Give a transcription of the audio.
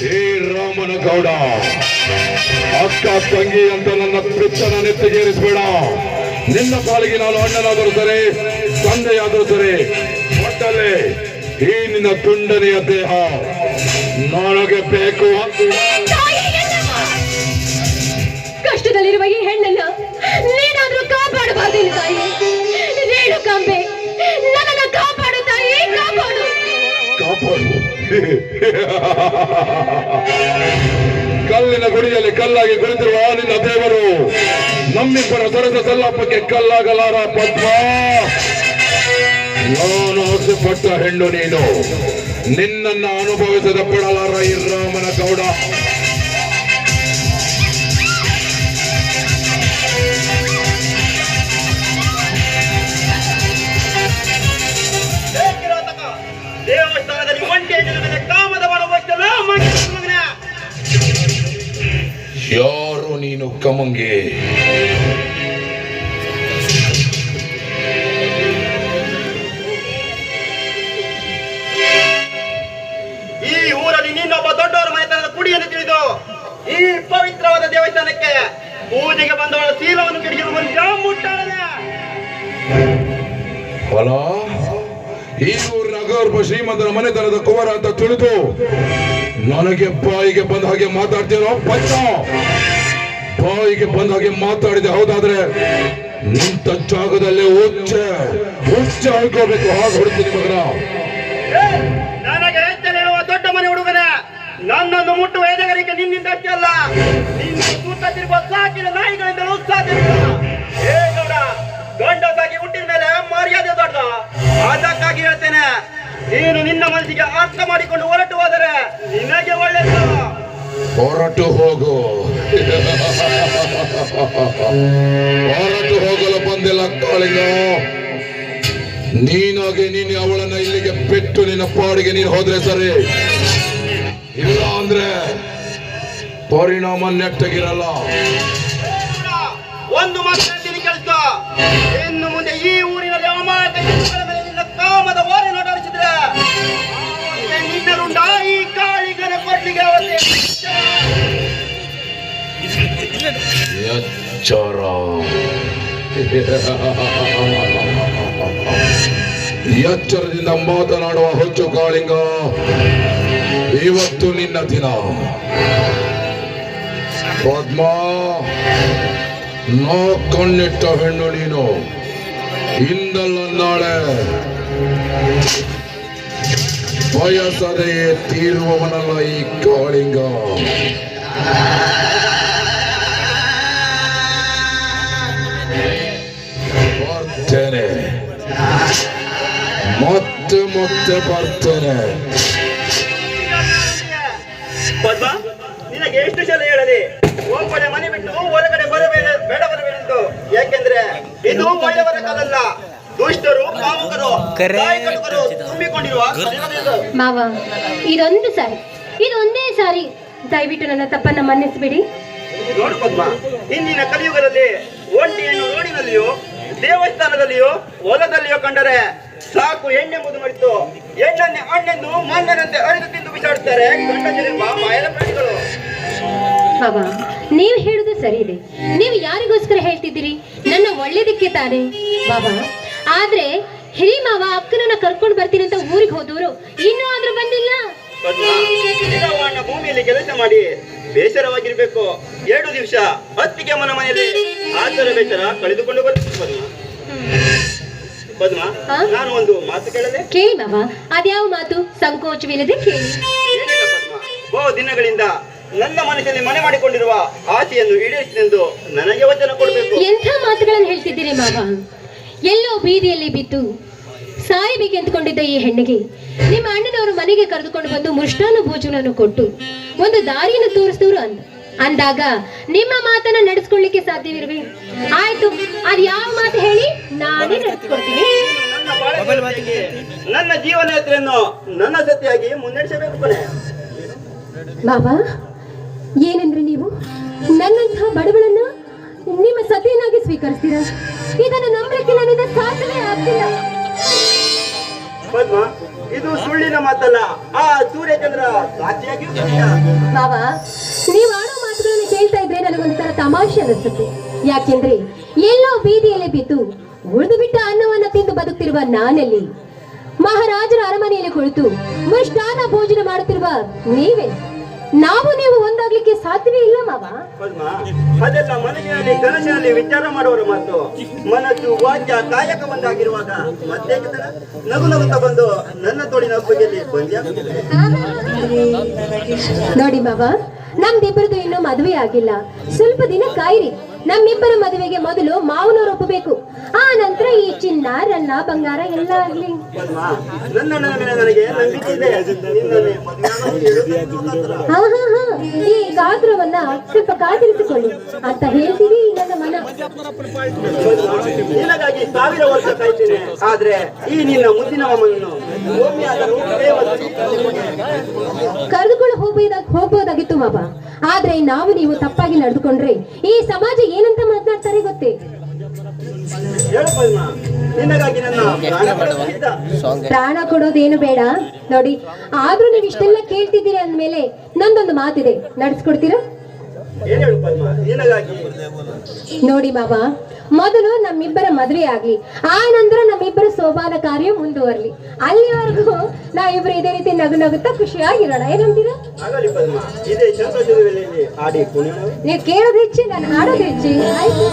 ಹೇ ರಾಮನ ಗೌಡ. ಅಕ್ಕ ತಂಗಿ ಅಂತ ನನ್ನ ಪಿತ್ತನ ನೆತ್ತಿಗೇರಿಸಬೇಡ. ನಿನ್ನ ಪಾಲಿಗೆ ನಾನು ಅಣ್ಣನಾದರೂ ಸರಿ, ತಂದೆಯಾದರೂ ಸರಿ, ಒಟ್ಟಲ್ಲಿ ಈ ನಿನ್ನ ತುಂಡನೆಯ ದೇಹ ನನಗೆ ಬೇಕು ಕಷ್ಟದಲ್ಲಿರುವ ಈ ಹೆಣ್ಣನ್ನ ನೀನಾದ್ರೂ ಕಾಪಾಡಬಾರ್ದು ತಾಯಿ? ಕಲ್ಲಿನ ಗುಡಿಯಲ್ಲಿ ಕಲ್ಲಾಗಿ ಕುಳಿತಿರುವ ನಿನ್ನ ದೇವರು, ನಮ್ಮಿಬ್ಬರ ಸರಸ ಸಲ್ಲಾಪಕ್ಕೆ ಕಲ್ಲಾಗಲಾರ ಪದ್ಮ. ನಾನು ಆಸೆಪಟ್ಟ ಹೆಣ್ಣು ನೀನು. ನಿನ್ನನ್ನ ಅನುಭವಿಸದ ಪಡಲಾರ ಇರಾಮನ ರಾಮನ ಗೌಡ. ಯಾರು ನೀನು? ಕಮಂಗೆ ಈ ಊರಲ್ಲಿ ನೀನೊಬ್ಬ ದೊಡ್ಡವರ ಮನೆತನದ ಕುಡಿಯನ್ನು ತಿಳಿದು ಈ ಪವಿತ್ರವಾದ ದೇವಸ್ಥಾನಕ್ಕೆ ಪೂಜೆಗೆ ಬಂದವಳ ಶೀಲವನ್ನು ಕೆಡಿಸಲು ಬಂದ ಮುಟ್ಟಾಳನೆ. ಹೊಲ ಈ ಊರಿನ ಅಗರ್ಭ ಶ್ರೀಮಂತರ ಮನೆತನದ ಕುವರ ಅಂತ ತಿಳಿದು ನನಗೆ ಬಾಯಿಗೆ ಬಂದ ಹಾಗೆ ಮಾತಾಡ್ತೀರೋ ಪಂಚ ಬಾಯಿಗೆ ಬಂದ ಹಾಗೆ ಮಾತಾಡಿದೆ. ಹೌದಾದ್ರೆ ನಿಂತ ಜಾಗದಲ್ಲೇ ಉಚ್ಚ ಉಚ್ಚ ಹಾಕೋಬೇಕು ಹಾಗೆ ಹೊಡ್ತೀನಿ ಮಗನ. ದೊಡ್ಡ ಮನೆ ಹುಡುಗನ, ನನ್ನನ್ನು ಮುಟ್ಟುವ ಎದೆಗರಿಗೆ ನಿನ್ನಿಂದ ಅಲ್ಲ. ನಿನ್ನ ಸುತ್ತಿರುವ ಸಾಕಿನ ನಾಯಿಗಳಿಂದಲೂ ಸಾಧ್ಯವಿಲ್ಲ ಏ, ಗೌಡ ಗಂಡಸಾಗಿ ಹುಟ್ಟಿದ ಮೇಲೆ ಮರ್ಯಾದೆ ದೊಡ್ಡ ಅದಕ್ಕಾಗಿ ಹೇಳ್ತೇನೆ, ನೀನು ನಿನ್ನ ಮನಸ್ಸಿಗೆ ಅರ್ಥ ಮಾಡಿಕೊಂಡು ಹೊರಟು ಹೊರಟು ಹೋಗು. ಹೊರಟು ಹೋಗಲು ಬಂದಿಲ್ಲ ಕಾಳಿಗ ನೀನಾಗೆ ನೀನು ಅವಳನ್ನ ಇಲ್ಲಿಗೆ ಬಿಟ್ಟು ನಿನ್ನ ಪಾಡಿಗೆ ನೀನು ಹೋದ್ರೆ ಸರಿ? ಇಲ್ಲ ಅಂದ್ರೆ ಪರಿಣಾಮ ನೆಟ್ಟಗಿರಲ್ಲ. ಒಂದು ಮಾತ್ರ ಕೆಲಸ ಇನ್ನು ಮುಂದೆ ಈ ಊರಿನಲ್ಲಿ ಅವಮಾನ ಕಾಮದ ಎಚ್ಚರ ಎಚ್ಚರದಿಂದ ಮಾತನಾಡುವ ಹೊಚ್ಚು ಕಾಳಿಂಗ ಇವತ್ತು ನಿನ್ನ ದಿನ ಪದ್ಮ ನಾ ಕಣ್ಣಿಟ್ಟ ಹೆಣ್ಣು ನೀನು ಹಿಂದಲ್ಲ ನಾಳೆ ಬಯಸದೆಯೇ ತೀರುವವನಲ್ಲ ಈ ಕಾಳಿಂಗ ಮತ್ತೆ ಮತ್ತೆ ಬರ್ತೇನೆ. ಪದ್ಮ ನಿನಗೆ ಎಷ್ಟು ಜನ ಹೇಳಲಿ? ಒಬ್ಬಳೆ ಮನೆ ಬಿಟ್ಟು ಹೊರಗಡೆ ಬರಬೇಡ ಬೇಡ ಬರಬೇಡಂತು ಯಾಕೆಂದ್ರೆ ಇದು ಒಳ್ಳೆಯವರ ಕಾಲಲ್ಲ ದುಷ್ಟರು ಕಾಮಕರು ಗಾಯಕರು ತುಂಬಿಕೊಂಡಿರುವ. ಮಾವ ಇದೊಂದು ಸಾರಿ ಇದೊಂದೇ ಸಾರಿ ದಯವಿಟ್ಟು ನನ್ನ ತಪ್ಪನ್ನ ಮನ್ನಿಸ್ಬಿಡಿ. ನೋಡು ಪದ್ಮ ಇಂದಿನ ಕಲಿಯುಗದಲ್ಲಿ ಒಂಟಿಯನ್ನು ರೋಡಿನಲ್ಲಿಯೋ ದೇವಸ್ಥಾನದಲ್ಲಿಯೋ ಹೊಲದಲ್ಲಿಯೋ ಕಂಡರೆ ಸಾಕು ಎಣ್ಣೆಂಬುದು ಮಾಡಿತ್ತು ಎಣ್ಣನ್ನೇ ಹಣ್ಣೆಂದು ಮಣ್ಣನಂತೆ ಅರಿದು ತಿಂದು ಬಿಸಾಡುತ್ತಾರೆ ಮಾಯದ ಪ್ರಾಣಿಗಳು. ಮಾವ ನೀವು ಹೇಳುದು ಸರಿ ಇದೆ. ನೀವು ಯಾರಿಗೋಸ್ಕರ ಹೇಳ್ತಿದ್ದೀರಿ? ನನ್ನ ಒಳ್ಳೇದಕ್ಕೆ ತಾನೆ. ಬಾಬಾ ಆದ್ರೆ ಹಿರಿ ಮಾವ ಅಕ್ಕನನ್ನ ಕರ್ಕೊಂಡು ಬರ್ತೀನಿ ಅಂತ ಊರಿಗೆ ಹೋದವರು ಇನ್ನೂ ಆದ್ರೂ ಬಂದಿಲ್ಲ. ಭೂಮಿಯಲ್ಲಿ ಕೆಲಸ ಮಾಡಿ ಬೇಸರವಾಗಿರ್ಬೇಕು. ಎರಡು ದಿವಸ ಹತ್ತಿಗೆ ಮನ ಮನೆಯಲ್ಲಿ ಆಚಾರ ವಿಚಾರ ಕಳೆದುಕೊಂಡು ಪದ್ಮ. ಪದ್ಮ ನಾನು ಒಂದು ಮಾತು ಕೇಳದೆ? ಕೇಳಿ ಮಾವ ಅದ್ಯಾವ ಮಾತು? ಸಂಕೋಚವಿಲ್ಲದೆ ಕೇಳಿ. ಬಹು ದಿನಗಳಿಂದ ನನ್ನ ಮನಸ್ಸಲ್ಲಿ ಮನೆ ಮಾಡಿಕೊಂಡಿರುವ ಆಸೆಯನ್ನು ಈಡೇರಿಸಿದೆಂದು ನನಗೆ ವಚನ ಕೊಡಬೇಕು. ಎಂಥ ಮಾತುಗಳನ್ನು ಹೇಳ್ತಿದ್ದೀರಿ ಮಾವ? ಎಲ್ಲೋ ಬೀದಿಯಲ್ಲಿ ಬಿದ್ದು ಸಾಯಬೇಕೆಂದುಕೊಂಡಿದ್ದ ಈ ಹೆಣ್ಣಿಗೆ ನಿಮ್ಮ ಅಣ್ಣನವರು ಮನೆಗೆ ಕರೆದುಕೊಂಡು ಬಂದು ಮುಷ್ಟಾನು ಭೋಜನವನ್ನು ಕೊಟ್ಟು ಒಂದು ದಾರಿಯನ್ನು ತೋರಿಸಿದವರು ಅಂದ. ಅಂದಾಗ ನಿಮ್ಮ ಮಾತನ್ನ ನಡೆಸ್ಕೊಳ್ಳಿಕ್ಕೆ ಸಾಧ್ಯವಿರುವೆ? ಆಯ್ತು ಅದ್ ಯಾವ ಮಾತು ಹೇಳಿ? ನಾನೇ ನಡೆಸ್ಕೊಡ್ತೀನಿ. ನನ್ನ ಜೀವನ ಯಾತ್ರೆಯನ್ನು ನನ್ನ ಸತಿಯಾಗಿ ಮುನ್ನಡೆಸಬೇಕು ಬಾಬಾ ಏನಂದ್ರೆ ನೀವು? ನನ್ನಂಥ ಬಡವಳನ್ನ ನಿಮ್ಮ ಸತಿಯನ್ನಾಗಿ ಸ್ವೀಕರಿಸ್ತೀರಾ? ಇದನ್ನು ನಂಬಲಿಕ್ಕೆ ನನ್ನಿಂದ ಸಾಧ್ಯವೇ ಆಗ್ತಿಲ್ಲ. ಪದ್ಮ ಇದು ಸುಳ್ಳಿನ ಮಾತಲ್ಲ. ಆ ಸೂರ್ಯಚಂದ್ರ ಸಾಕ್ಷಿಯಾಗಿ ಬಾಬಾ ನೀವು ಆಡೋ ಕೇಳ್ತಾ ಇದ್ರೆ ನನಗೊಂಥರ ತಮಾಷೆ ಅನಿಸುತ್ತೆ. ಯಾಕೆಂದ್ರೆ ಎಲ್ಲೋ ಬೀದಿಯಲ್ಲಿ ಬಿದ್ದು ಉಳಿದು ಬಿಟ್ಟ ಅನ್ನವನ್ನ ತಿಂದು ಬದುಕ್ತಿರುವ ನಾನಲ್ಲಿ ಮಹಾರಾಜರ ಅರಮನೆಯಲ್ಲಿ ಕುಳಿತು ಮೃಷ್ಟಾನ ಭೋಜನ ಮಾಡುತ್ತಿರುವ ನೀವೇ. ನಾವು ನೀವು ಒಂದಾಗ್ಲಿಕ್ಕೆ ಸಾಧ್ಯವೇ ಇಲ್ಲ ಮಾವ. ಅದೆಲ್ಲ ಮನಸ್ಸಿನಲ್ಲಿ ಕನಸಿನಲ್ಲಿ ವಿಚಾರ ಮಾಡುವರು ಮತ್ತು ಮನಸ್ಸು ವಾಕ್ಯ ಕಾಯಕ ಒಂದಾಗಿರುವಾಗ ಮತ್ತೆ ನಗು ನಗುತ್ತಾ ಬಂದು ನನ್ನ ತೋಳಿನ ಬಗೆಯಲ್ಲಿ ಬಂದಿಯಾಗುತ್ತಿದೆ ನೋಡಿ ಮಾವ ನಮ್ದಿಬ್ಬರದು ಇನ್ನೂ ಮದುವೆ ಆಗಿಲ್ಲ ಸ್ವಲ್ಪ ದಿನ ಕಾಯಿರಿ. ನಮ್ಮಿಬ್ಬರ ಮದುವೆಗೆ ಮೊದಲು ಮಾವನವ್ರು ಒಪ್ಪಬೇಕು ಆ ನಂತರ ಈ ಚಿನ್ನ ರನ್ನ ಬಂಗಾರ ಎಲ್ಲ ಆಗ್ಲಿ. ಹಾ ಹಾ ಹಾ. ಈ ಗಾತ್ರವನ್ನ ಸ್ವಲ್ಪ ಕಾದಿರಿಸಿಕೊಳ್ಳಿ ಅಂತ ಹೇಳ್ತೀವಿ ನನ್ನ ಮನ. ನಿನಗಾಗಿ ಸಾವಿರ ವರ್ಷ ಕಾಯ್ತೇನೆ. ಆದ್ರೆ ಈ ನಿನ್ನ ಮುಂದಿನ ಕರೆದುಕೊಂಡು ಹೋಗ್ಬೋದಾಗ ಹೋಗ್ಬೋದಾಗಿತ್ತು ಮಾವ. ಆದ್ರೆ ನಾವು ನೀವು ತಪ್ಪಾಗಿ ನಡೆದುಕೊಂಡ್ರೆ ಈ ಸಮಾಜ ಏನಂತ ಮಾತನಾಡ್ತಾರೆ ಗೊತ್ತೇ. ಪ್ರಾಣ ಕೊಡೋದೇನು ಬೇಡ. ನೋಡಿ ಆದ್ರೂ ನೀವು ಇಷ್ಟೆಲ್ಲ ಕೇಳ್ತಿದ್ದೀರಿ ಅಂದ್ಮೇಲೆ ನಂದೊಂದು ಮಾತಿದೆ. ನಡೆಸ್ಕೊಡ್ತೀರಾ? ಏನ್ ಹೇಳು ಪದ್ಮ? ನಿನಗಾಗಿ ನೋಡಿ ಬಾಬಾ ಮೊದಲು ನಮ್ಮಿಬ್ಬರ ಮದುವೆ ಆಗ್ಲಿ ಆ ನಂತರ ನಮ್ಮಿಬ್ಬರ ಸೋಪಾನ ಕಾರ್ಯ ಮುಂದುವರ್ಲಿ. ಅಲ್ಲಿವರೆಗೂ ಇಬ್ಬರು ಇದೇ ರೀತಿ ನಗು ನಗುತ್ತಾ ಖುಷಿಯಾಗಿರೋಣ ಏನಂತೀರ ಆಗಲಿ ಪದ್ಮ ಇದೇ ಸಂತೋಷದ ಆಡಿ ಕುಣಿಯೋಣ ನೀವು ಕೇಳೋದು ಹೆಚ್ಚಿ ನಾನು ಹಾಡೋದು ಹೆಚ್ಚಿ. ಆಯ್ತು.